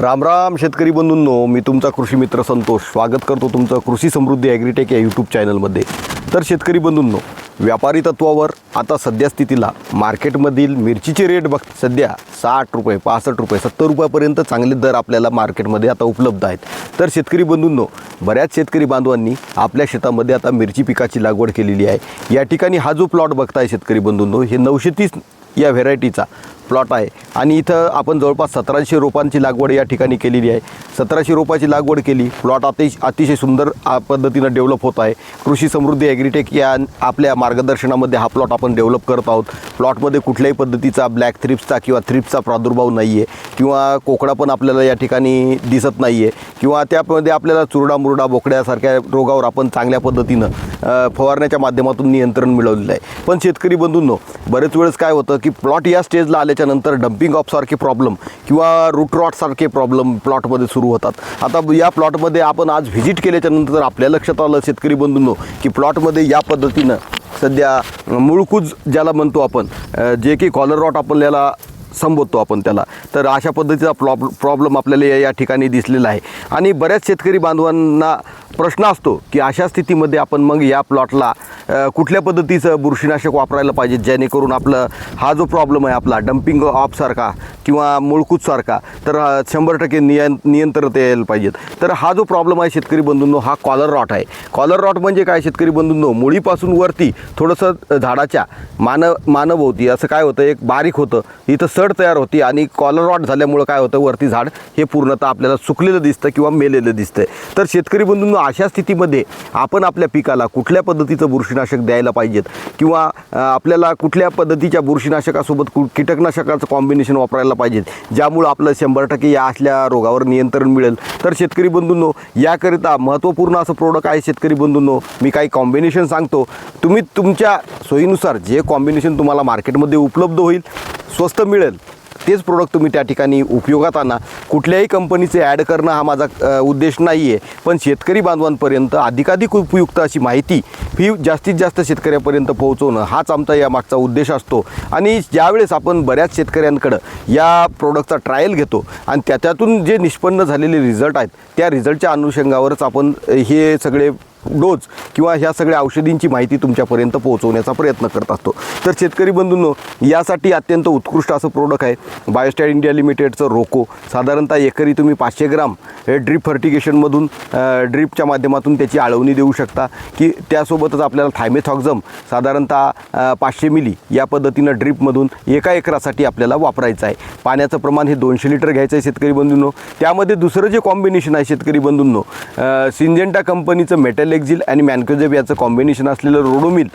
रामराम शेतकरी बंधूंनो. मी तुमचा कृषी मित्र संतोष. स्वागत करतो तुमचं कृषी समृद्धी ॲग्रीटेक या यूट्यूब चॅनलमध्ये. तर शेतकरी बंधूंनो व्यापारी तत्वावर आता सध्या स्थितीला मार्केटमधील मिरचीचे रेट बघ सध्या साठ रुपये पासष्ट रुपये सत्तर रुपयापर्यंत चांगले दर आपल्याला मार्केटमध्ये आता उपलब्ध आहेत. तर शेतकरी बंधूंनो बऱ्याच शेतकरी बांधवांनी आपल्या शेतामध्ये आता मिरची पिकाची लागवड केलेली आहे. या ठिकाणी हा जो प्लॉट बघताय शेतकरी बंधूंनो हे नऊशे तीस या व्हेरायटीचा प्लॉट आहे. आणि इथं आपण जवळपास सतराशे रोपांची लागवड या ठिकाणी केलेली आहे. सतराशे रोपाची लागवड केली. प्लॉट अतिश अतिशय सुंदर पद्धतीनं डेव्हलप होत आहे. कृषी समृद्धी ॲग्रीटेक या आपल्या मार्गदर्शनामध्ये हा प्लॉट आपण डेव्हलप करत आहोत. प्लॉटमध्ये कुठल्याही पद्धतीचा ब्लॅक थ्रिप्सचा किंवा थ्रिप्सचा प्रादुर्भाव नाही आहे किंवा कोकडा पण आपल्याला या ठिकाणी दिसत नाही आहे किंवा त्यामध्ये आपल्याला चुरडा मुरडा बोकड्यासारख्या रोगावर आपण चांगल्या पद्धतीनं फवारण्याच्या माध्यमातून नियंत्रण मिळवलेलं आहे. पण शेतकरी बंधूंनो बरेच वेळेस काय होतं की प्लॉट या स्टेजला आल्याच्यानंतर डम्पिंग ऑफसारखे प्रॉब्लेम किंवा रूट रॉटसारखे प्रॉब्लेम प्लॉटमध्ये सुरू होतात. आता या प्लॉटमध्ये आपण आज व्हिजिट केल्याच्यानंतर आपल्या लक्षात आलं शेतकरी बंधूंनो की प्लॉटमध्ये या पद्धतीनं सध्या मुळकूज ज्याला म्हणतो आपण जे की कॉलर रॉट आपल्याला संबोधतो आपण त्याला. तर अशा पद्धतीचा प्रॉब प्रॉब्लेम आपल्याला या या ठिकाणी दिसलेला आहे. आणि बऱ्याच शेतकरी बांधवांना प्रश्न असतो की अशा स्थितीमध्ये आपण मग या प्लॉटला कुठल्या पद्धतीचं बुरशीनाशक वापरायला पाहिजे जेणेकरून आपलं हा जो प्रॉब्लेम आहे आपला डम्पिंग ऑफसारखा किंवा मुळकूतसारखा तर शंभर टक्के नियं नियंत्रण यायला पाहिजेत. तर हा जो प्रॉब्लेम आहे शेतकरी बंधूंनो हा कॉलर रॉट आहे. कॉलर रॉट म्हणजे काय शेतकरी बंधूंनो? मुळीपासून वरती थोडंसं झाडाच्या मानव मानवभोवती असं काय होतं एक बारीक होतं इथं सड तयार होती आणि कॉलर रॉट झाल्यामुळं काय होतं वरती झाड हे पूर्णतः आपल्याला सुकलेलं दिसतं किंवा मेलेलं दिसतं तर शेतकरी बंधूंनो अशा स्थितीमध्ये आपण आपल्या पिकाला कुठल्या पद्धतीचं बुरशीनाशक द्यायला पाहिजेत. किंवा आपल्याला कुठल्या पद्धतीच्या बुरशीनाशकासोबत कु कीटकनाशकाचं कॉम्बिनेशन वापरायला पाहिजेत. ज्यामुळं आपलं शंभर टक्के या असल्या रोगावर नियंत्रण मिळेल. तर शेतकरी बंधूंनो याकरिता महत्त्वपूर्ण असं प्रोडक्ट आहे शेतकरी बंधूंनो. मी काही कॉम्बिनेशन सांगतो. तुम्ही तुमच्या सोयीनुसार जे कॉम्बिनेशन तुम्हाला मार्केटमध्ये उपलब्ध होईल स्वस्त मिळेल. तेच प्रोडक्ट तुम्ही त्या ठिकाणी उपयोगात आणा. कुठल्याही कंपनीचे ॲड करणं हा माझा उद्देश नाही आहे पण शेतकरी बांधवांपर्यंत अधिकाधिक उपयुक्त अशी माहिती ही जास्तीत जास्त शेतकऱ्यापर्यंत पोहोचवणं हाच आमचा या मागचा उद्देश असतो. आणि ज्यावेळेस आपण बऱ्याच शेतकऱ्यांकडं या प्रोडक्टचा ट्रायल घेतो आणि त्याच्यातून जे निष्पन्न झालेले रिझल्ट आहेत त्या रिझल्टच्या अनुषंगावरच आपण हे सगळे डोज किंवा ह्या सगळ्या औषधींची माहिती तुमच्यापर्यंत पोहोचवण्याचा प्रयत्न करत असतो. तर शेतकरी बंधूंनो यासाठी अत्यंत उत्कृष्ट असं प्रोडक्ट आहे बायोस्टॅट इंडिया लिमिटेडचं रोको साधारणतः एकरी तुम्ही पाचशे ग्राम हे ड्रीप फर्टिगेशनमधून ड्रीपच्या माध्यमातून त्याची आळवणी देऊ शकता. की त्यासोबतच आपल्याला थायमेथॉक्झम साधारणतः पाचशे मिली या पद्धतीनं ड्रीपमधून एका एकरासाठी आपल्याला वापरायचं आहे. पाण्याचं प्रमाण हे दोनशे लिटर घ्यायचं आहे शेतकरी बंधूंनो. त्यामध्ये दुसरं जे कॉम्बिनेशन आहे शेतकरी बंधूंनो सिंजेंटा कंपनीचं मेटल एक्झिल आणि मॅनकोजेब याचं कॉम्बिनेशन असलेलं रोडोमिल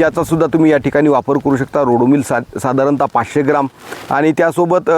याचासुद्धा तुम्ही या ठिकाणी वापर करू शकता. रोडोमिल सा साधारणतः पाचशे ग्राम. आणि त्यासोबत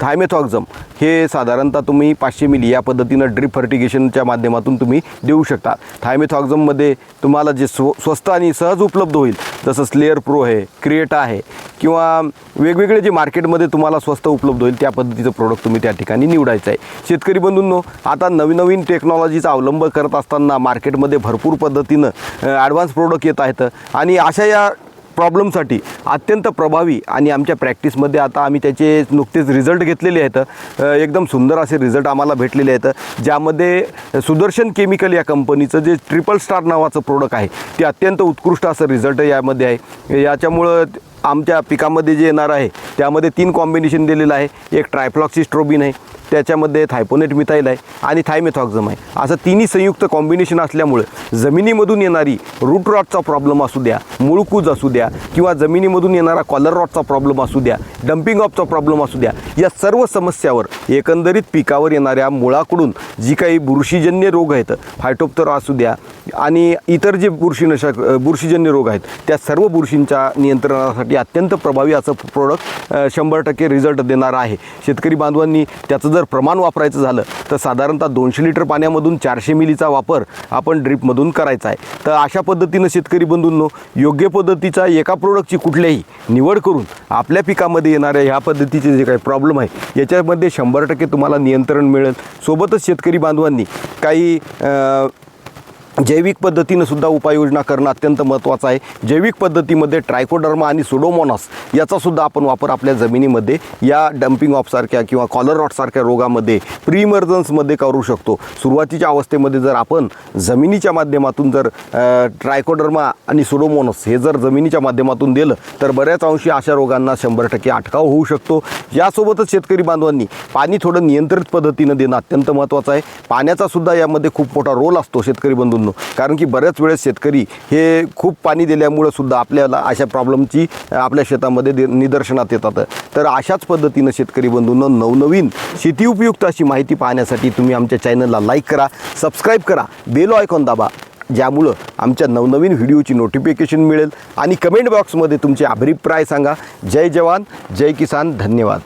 थायमेथॉक्झम हे साधारणतः तुम्ही पाचशे मिली या पद्धतीनं ड्रिप फर्टिगेशनच्या माध्यमातून तुम्ही देऊ शकता. थायमेथॉक्झममध्ये तुम्हाला जे स्व स्वस्त आणि सहज उपलब्ध होईल जसं स्लेअर प्रो आहे क्रिएटा आहे किंवा वेगवेगळे जे मार्केटमध्ये तुम्हाला स्वस्त उपलब्ध होईल त्या पद्धतीचं प्रोडक्ट तुम्ही त्या ठिकाणी निवडायचं आहे. शेतकरी बंधूंनो आता नवीन नवीन टेक्नॉलॉजीचा अवलंब करत असताना मार्केटमध्ये भरपूर पद्धतीनं ॲडव्हान्स प्रोडक्ट येत आहेत. आणि अशा या प्रॉब्लेमसाठी अत्यंत प्रभावी आणि आमच्या प्रॅक्टिसमध्ये आता आम्ही त्याचे नुकतेच रिझल्ट घेतलेले आहेत. एकदम सुंदर असे रिझल्ट आम्हाला भेटलेले आहेत. ज्यामध्ये सुदर्शन केमिकल या कंपनीचं जे ट्रिपल स्टार नावाचं प्रोडक्ट आहे ते अत्यंत उत्कृष्ट असं रिझल्ट यामध्ये आहे. याच्यामुळं आमच्या पिकामध्ये जे येणार आहे त्यामध्ये तीन कॉम्बिनेशन दिलेलं आहे. एक ट्रायफ्लॉक्सिस्ट्रोबिन आहे त्याच्यामध्ये थायपोनेट मिथाईल आहे आणि थायमेथॉक्झम आहे. असं तिन्ही संयुक्त कॉम्बिनेशन असल्यामुळे जमिनीमधून येणारी रूट रॉटचा प्रॉब्लेम असू द्या मुळकूज असू द्या किंवा जमिनीमधून येणारा कॉलर रॉटचा प्रॉब्लेम असू द्या डम्पिंग ऑफचा प्रॉब्लेम असू द्या या सर्व समस्यावर एकंदरीत पिकावर येणाऱ्या मुळाकडून जी काही बुरशीजन्य रोग आहेत फायटोप्तरा असू द्या आणि इतर जे बुरशीनाशक बुरशीजन्य रोग आहेत त्या सर्व बुरशींच्या नियंत्रणासाठी अत्यंत प्रभावी असं प्रोडक्ट शंभर टक्के रिझल्ट देणारं आहे. शेतकरी बांधवांनी त्याचं जर प्रमाण वापरायचं झालं तर साधारणतः दोनशे लिटर पाण्यामधून चारशे मिलीचा वापर आपण ड्रीपमधून करायचा आहे. तर अशा पद्धतीनं शेतकरी बंधूंनो योग्य पद्धतीचा एका प्रोडक्टची कुठल्याही निवड करून आपल्या पिकामध्ये येणाऱ्या ह्या पद्धतीचे जे काही प्रॉब्लेम आहे याच्यामध्ये शंभर टक्के तुम्हाला नियंत्रण मिळेल. सोबतच शेतकरी बांधवांनी काही जैविक पद्धतीनं सुद्धा उपाययोजना करणं अत्यंत महत्त्वाचं आहे. जैविक पद्धतीमध्ये ट्रायकोडर्मा आणि सुडोमोनॉस याचासुद्धा आपण वापर आपल्या जमिनीमध्ये या डम्पिंग ऑफसारख्या किंवा कॉलर रॉटसारख्या रोगामध्ये प्री इमर्जन्समध्ये करू शकतो. सुरुवातीच्या अवस्थेमध्ये जर आपण जमिनीच्या माध्यमातून जर ट्रायकोडर्मा आणि सुडोमोनॉस हे जर जमिनीच्या माध्यमातून दिलं तर बऱ्याच अंशी अशा रोगांना शंभर टक्के अटकाव होऊ शकतो. यासोबतच शेतकरी बांधवांनी पाणी थोडं नियंत्रित पद्धतीनं देणं अत्यंत महत्त्वाचं आहे. पाण्याचासुद्धा यामध्ये खूप मोठा रोल असतो शेतकरी बंधूंनो कारण की बऱ्याच वेळेस शेतकरी हे खूप पाणी दिल्यामुळं सुद्धा आपल्याला अशा प्रॉब्लेमची आपल्या शेतामध्ये दि- निदर्शनात येतात. तर अशाच पद्धतीनं शेतकरी बंधूंना नवनवीन शेती उपयुक्त अशी माहिती पाहण्यासाठी तुम्ही आमच्या चॅनलला लाईक करा सबस्क्राईब करा बेल आयकॉन दाबा ज्यामुळं आमच्या नवनवीन व्हिडिओची नोटिफिकेशन मिळेल. आणि कमेंट बॉक्समध्ये तुमचे अभिप्राय सांगा. जय जवान जय किसान धन्यवाद.